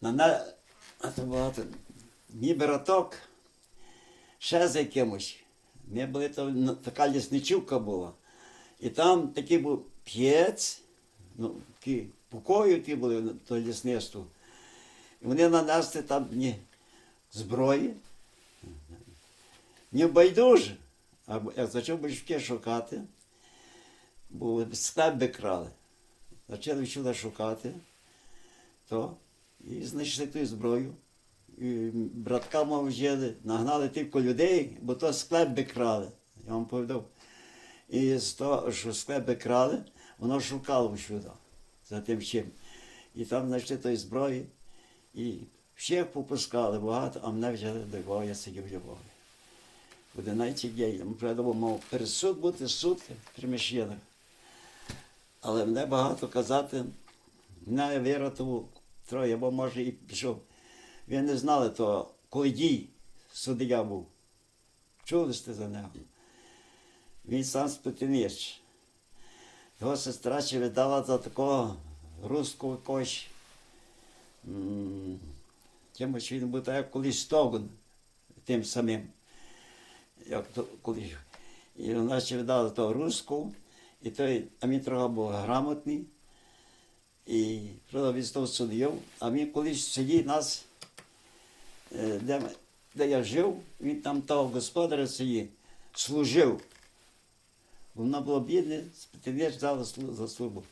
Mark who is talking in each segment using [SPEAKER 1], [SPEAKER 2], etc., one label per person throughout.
[SPEAKER 1] На багато. Мій браток ще за якимось. Ми були то ну, така лісничівка була. І там такий був п'єць, ну, такі покою ті були на то лісництво. І вони нанесли там ні зброї, ні байдуже. А як почав бички шукати, бо склеп би крали. Почали вчили шукати, то і знайшли ту зброю. І братка мав взяли, нагнали тільки людей, бо то склеп би крали. Я вам повідав. І з того, що склеп би крали, воно шукало всюди за тим чим. І там знайшли тої зброї. І всіх попускали багато, а мене взяли до Львова, я сидів в Львові. В 11 днів. Придумав, мав перед суд бути суд при міщинах. Але мене багато казати, мене вирятував троє, бо може і пішов. Ви не знали то, коли дій суддя був. Чули сте за нього? Він сам Спитинич. Його сестра ще видала за такого русского якогось. м, Чимось він був так, колись Стогун тим самим. Як то колись. І вона ще видала того русского, і той, а він трохи був грамотний. І став суддєв, а він колись в селі нас, е, де, де я жив, він там того господаря селі служив. Вона була бідна, спитивець дала за службу.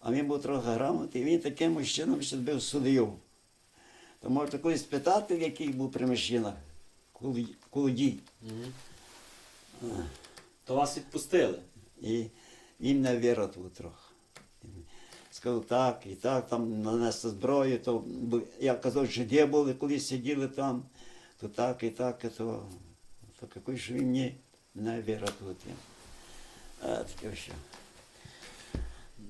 [SPEAKER 1] А він був трохи грамотний, і він таким чином ще був суддєв. То можете колись спитати, який був при мужчинах, колодій.
[SPEAKER 2] То вас відпустили.
[SPEAKER 1] І він мене вирятував трохи. Сказав, так, і так, там нанесли зброю, то я казав, що де були, коли сиділи там, то так, і так, і то, то якось він мені мене вирятував тим. А, таке що.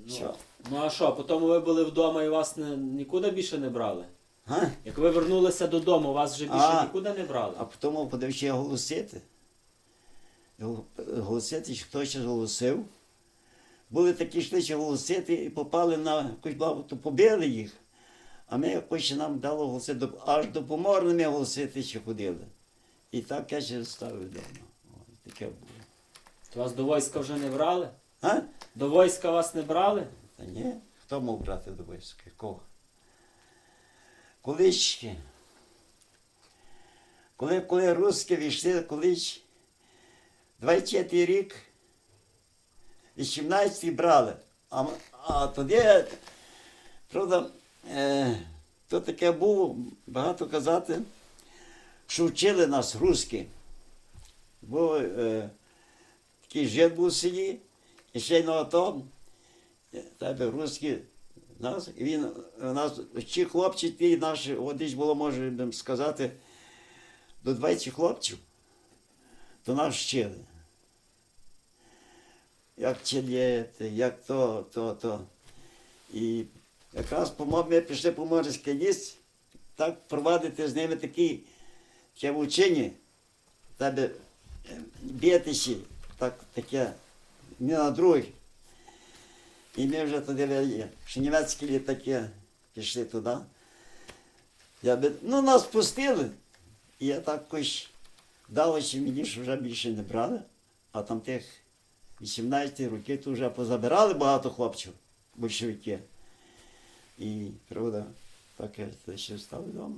[SPEAKER 1] Що?
[SPEAKER 2] Ну а що, потім ви були вдома і вас не, нікуди більше не брали?
[SPEAKER 1] А?
[SPEAKER 2] Як ви вернулися додому, вас вже більше
[SPEAKER 1] А.
[SPEAKER 2] нікуди не брали?
[SPEAKER 1] А потім подивився я голосити. Голосити, що хтось ще голосив. Були такі, йшли ще голосити і попали на якусь бабу, то побили їх. А ми якось нам дало голосити, аж до поморни ми голосити ще ходили. І так я ще ставив вдома. Таке було.
[SPEAKER 2] То вас до війська вже не брали?
[SPEAKER 1] А?
[SPEAKER 2] До війська вас не брали?
[SPEAKER 1] Та ні, хто мав брати до війська? Кого? Колись, коли, коли русські війшли, колись 20 рік, 18 брали. А, а тоді, правда, е, то таке було, багато казати, що вчили нас русські. Бо е, такий жит був в селі, і ще й на то, тебе русські нас, і він нас ті хлопці, ті наші, от десь було, може сказати, до 20 хлопців, то нас вчили. Як челіти, як то, то, то. І якраз ми пішли по Морський ліс, так провадити з ними такі вчення, тебе е, так, таке, не на другий. І ми вже туди вели, що німецькі літаки пішли туди. Я би, ну, нас пустили. І я так якось вдалося мені, що вже більше не брали, а там тих 18 років то вже позабирали багато хлопців, большевики. І правда, так я ще став вдома.